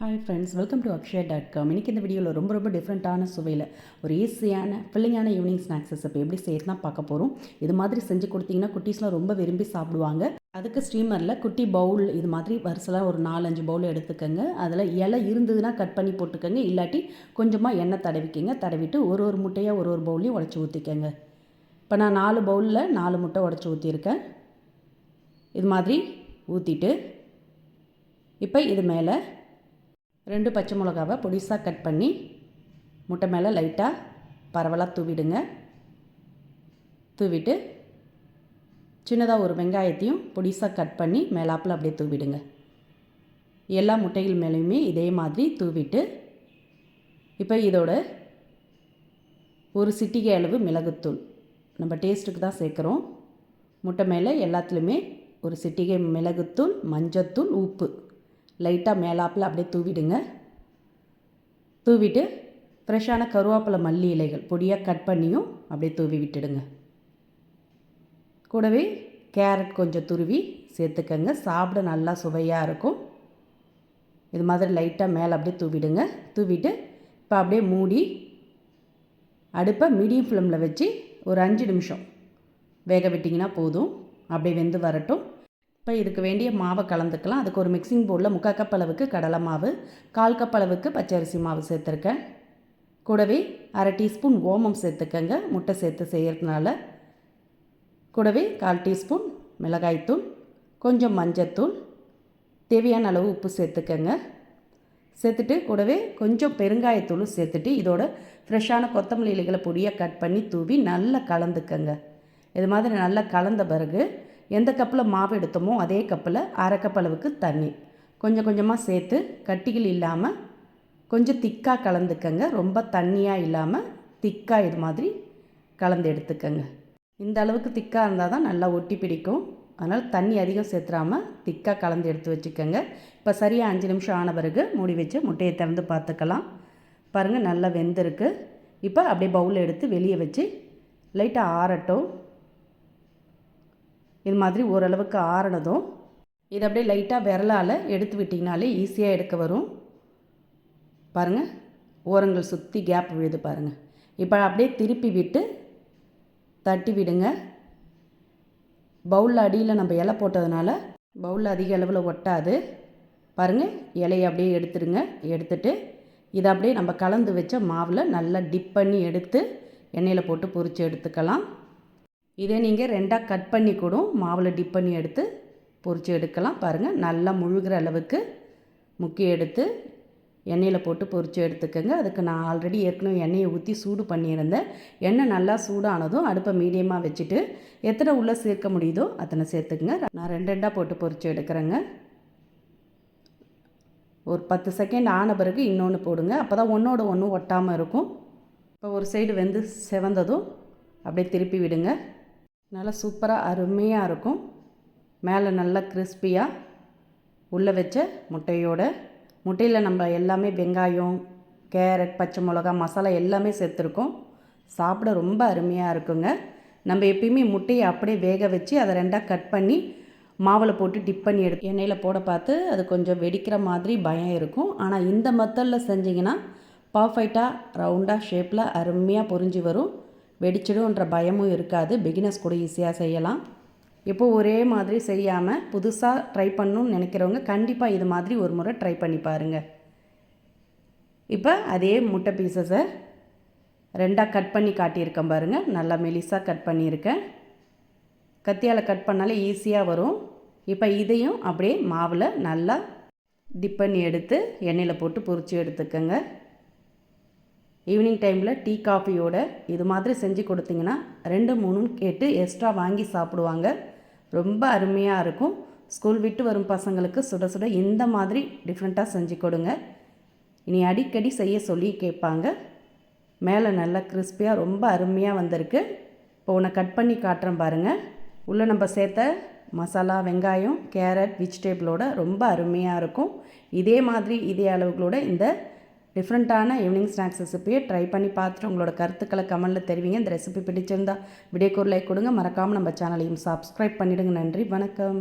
Hi friends welcome to Akshaya dot com இன்றைக்கி இந்த வீடியோவில் ரொம்ப ரொம்ப டிஃப்ரெண்ட்டான சுவையில் ஒரு ஈஸியான ஃபில்லிங்கான ஈவினிங் ஸ்நாக்ஸ் ரெசிபி எப்படி செய்யறதுனா பார்க்க போகிறோம் இது மாதிரி செஞ்சு கொடுத்தீங்கன்னா குட்டீஸ்லாம் ரொம்ப விரும்பி சாப்பிடுவாங்க. அதுக்கு ஸ்டீமரில் குட்டி பவுல் இது மாதிரி வரிசலாக ஒரு நாலஞ்சு பவுல் எடுத்துக்கோங்க. அதில் இலை இருந்ததுன்னா கட் பண்ணி போட்டுக்கோங்க. இல்லாட்டி கொஞ்சமாக எண்ணெய் தடவிக்கங்க. தடவிட்டு ஒரு ஒரு முட்டையாக ஒரு ஒரு பவுலையும் உடச்சி ஊற்றிக்கோங்க இப்போ நான் நாலு பவுலில் நாலு முட்டை உடச்சி ஊற்றிருக்கேன் இது மாதிரி ஊற்றிட்டு இப்போ இது மேலே ரெண்டு பச்சை மிளகாவை பொடிசாக கட் பண்ணி முட்டை மேலே லைட்டாக பரவலாக தூவிடுங்க. தூவிட்டு சின்னதாக ஒரு வெங்காயத்தையும் பொடிசாக கட் பண்ணி மேலாப்பில் அப்படியே தூவிடுங்க. எல்லா முட்டைகள் மேலேயுமே இதே மாதிரி தூவிட்டு இப்போ இதோட ஒரு சிட்டிகை அளவு மிளகுத்தூள் நம்ம டேஸ்ட்டுக்கு தான் சேர்க்குறோம். முட்டை மேலே எல்லாத்துலேயுமே ஒரு சிட்டிகை மிளகுத்தூள் மஞ்சத்தூள் உப்பு லைட்டாக மேலாப்பில் அப்படியே தூவிடுங்க. தூவிட்டு ஃப்ரெஷ்ஷான கருவேப்பிலை மல்லி இலைகள் பொடியாக கட் பண்ணியும் அப்படியே தூவி விட்டுடுங்க. கூடவே கேரட் கொஞ்சம் துருவி சேர்த்துக்கங்க. சாப்பிட நல்லா சுவையாக இருக்கும். இது மாதிரி லைட்டாக மேலே அப்படியே தூவிடுங்க. தூவிட்டு இப்போ அப்படியே மூடி அடுப்பை மீடியம் ஃப்ளேமில் வச்சு ஒரு அஞ்சு நிமிஷம் வேக விட்டிங்கன்னா போதும். அப்படியே வெந்து வரட்டும். இப்போ இதுக்கு வேண்டிய மாவை கலந்துக்கலாம். அதுக்கு ஒரு மிக்சிங் போர்டில் முக்கால் கப் அளவுக்கு கடலை மாவு கால் கப் அளவுக்கு பச்சரிசி மாவு சேர்த்துருக்கேன். கூடவே அரை டீஸ்பூன் ஓமம் சேர்த்துக்கங்க. முட்டை சேர்த்து செய்கிறதுனால கூடவே கால் டீஸ்பூன் மிளகாய்த்தூள் கொஞ்சம் மஞ்சத்தூள் தேவையான அளவு உப்பு சேர்த்துக்கங்க. சேர்த்துட்டு கூடவே கொஞ்சம் பெருங்காயத்தூளும் சேர்த்துட்டு இதோட ஃப்ரெஷ்ஷான கொத்தமல்லி இலைகளை பொடியாக கட் பண்ணி தூவி நல்லா கலந்துக்கங்க. இது மாதிரி நல்லா கலந்த பிறகு எந்த கப்பில் மாவு எடுத்தோமோ அதே கப்பில் அரை கப் அளவுக்கு தண்ணி. கொஞ்சம் கொஞ்சமாக சேர்த்து கட்டிகள் இல்லாமல் கொஞ்சம் திக்காக கலந்துக்கங்க. ரொம்ப தண்ணியாக இல்லாமல் திக்காக இது மாதிரி கலந்து எடுத்துக்கங்க. இந்த அளவுக்கு திக்காக இருந்தால் தான் நல்லா ஒட்டி பிடிக்கும். அதனால் தண்ணி அதிகம் சேர்த்துறாமல் திக்காக கலந்து எடுத்து வச்சுக்கோங்க. இப்போ சரியாக அஞ்சு நிமிஷம் ஆன பிறகு மூடி வச்சு முட்டையை திறந்து பார்த்துக்கலாம். பாருங்கள் நல்லா வெந்திருக்கு. இப்போ அப்படியே பவுலில் எடுத்து வெளியே வச்சு லைட்டாக ஆறட்டும். இது மாதிரி ஓரளவுக்கு ஆறினதும் இது அப்படியே லைட்டாக விரலால் எடுத்து விட்டிங்கனாலே ஈஸியாக எடுக்க வரும். பாருங்கள் ஓரங்கள் சுற்றி கேப் விழுது பாருங்கள் இப்போ அப்படியே திருப்பி விட்டு தட்டி விடுங்க. பவுலில் அடியில் நம்ம இலை போட்டதுனால பவுலில் அதிக அளவில் ஒட்டாது. பாருங்கள் இலையை அப்படியே எடுத்துடுங்க எடுத்துட்டு இதை அப்படியே நம்ம கலந்து வச்ச மாவில் நல்லா டிப் பண்ணி எடுத்து எண்ணெயில் போட்டு பொறிச்சு எடுத்துக்கலாம். இதை நீங்கள் ரெண்டாக கட் பண்ணி கூட. மாவில் டிப் பண்ணி எடுத்து பொறிச்சு எடுக்கலாம். பாருங்கள் நல்லா முழுகிற அளவுக்கு முக்கி எடுத்து எண்ணெயில் போட்டு பொறிச்சு எடுத்துக்கோங்க. அதுக்கு நான் ஆல்ரெடி ஏற்கனவே எண்ணெயை ஊற்றி சூடு பண்ணியிருந்தேன். எண்ணெய் நல்லா சூடானதும் அடுப்பை மீடியமாக வச்சுட்டு எத்தனை உள்ளே சேர்க்க முடியுதோ அத்தனை சேர்த்துக்குங்க. நான் ரெண்டு ரெண்டாக போட்டு பொறிச்சு எடுக்கிறேங்க. ஒரு பத்து செகண்ட் ஆன பிறகு இன்னொன்று போடுங்க. அப்போ தான் ஒன்றோட ஒன்று ஒட்டாமல் இருக்கும். இப்போ ஒரு சைடு வெந்து செவந்ததும் அப்படியே திருப்பி விடுங்க. நல்லா சூப்பராக அருமையாக இருக்கும். மேலே நல்லா கிறிஸ்பியாக உள்ளே வச்ச முட்டையோட. முட்டையில் நம்ம எல்லாமே வெங்காயம் கேரட் பச்சை மிளகா மசாலா எல்லாமே சேர்த்துருக்கோம். சாப்பிட ரொம்ப அருமையாக இருக்குங்க. நம்ம எப்பயுமே முட்டையை அப்படியே வேக வச்சு அதை ரெண்டாக கட் பண்ணி மாவில் போட்டு டிப் பண்ணி எடுத்து எண்ணெயில் போட பார்த்து அது கொஞ்சம் வெடிக்கிற மாதிரி பயம் இருக்கும். ஆனால் இந்த மெத்தடில் செஞ்சிங்கன்னா பர்ஃபெக்டாக ரவுண்டாக ஷேப்பில் அருமையாக பொறிஞ்சு வரும். வெடிச்சிடும்ன்ற பயமும் இருக்காது. பிகினர்ஸ் கூட ஈஸியாக செய்யலாம். இப்போ ஒரே மாதிரி செய்யாமல் புதுசாக ட்ரை பண்ணணும்னு நினைக்கிறவங்க கண்டிப்பாக இது மாதிரி ஒரு முறை ட்ரை பண்ணி பாருங்கள் இப்போ அதே முட்டை பீசஸை ரெண்டாக கட் பண்ணி காட்டியிருக்கேன் பாருங்கள் நல்லா மெலிசாக கட் பண்ணியிருக்கேன். கத்தியால் கட் பண்ணாலே ஈஸியாக வரும். இப்போ இதையும் அப்படியே மாவில் நல்லா டிப் பண்ணி எடுத்து எண்ணெயில் போட்டு பொறிச்சு எடுத்துக்கோங்க. ஈவினிங் டைமில் டீ காஃபியோட இது மாதிரி செஞ்சு கொடுத்தீங்கன்னா ரெண்டு மூணுன்னு கேட்டு எக்ஸ்ட்ரா வாங்கி சாப்பிடுவாங்க. ரொம்ப அருமையாக இருக்கும். ஸ்கூல் விட்டு வரும் பசங்களுக்கு சுட சுட இந்த மாதிரி டிஃப்ரெண்ட்டாக செஞ்சு கொடுங்க. இனி அடிக்கடி செய்ய சொல்லி கேட்பாங்க. மேலே நல்லா கிறிஸ்பியாக ரொம்ப அருமையாக வந்திருக்கு. இப்போ உன்னை கட் பண்ணி காட்டுறேன் பாருங்கள் உள்ளே நம்ம சேர்த்த மசாலா வெங்காயம் கேரட் வெஜிடேபிளோட ரொம்ப அருமையாக இருக்கும். இதே மாதிரி இதே அளவுகளோட இந்த டிஃப்ரெண்ட்டான ஈவினிங் ஸ்நாக்ஸ் ரெசிப்பியை ட்ரை பண்ணி பார்த்துட்டு உங்களோட கருத்துக்களை கமெண்டில் தெரிவிங்க. இந்த ரெசிபி பிடிச்சிருந்தா வீடியோக்கு ஒரு லைக் கொடுங்க. மறக்காமல் நம்ம சேனலையும் சப்ஸ்கிரைப் பண்ணிவிடுங்க நன்றி. வணக்கம்.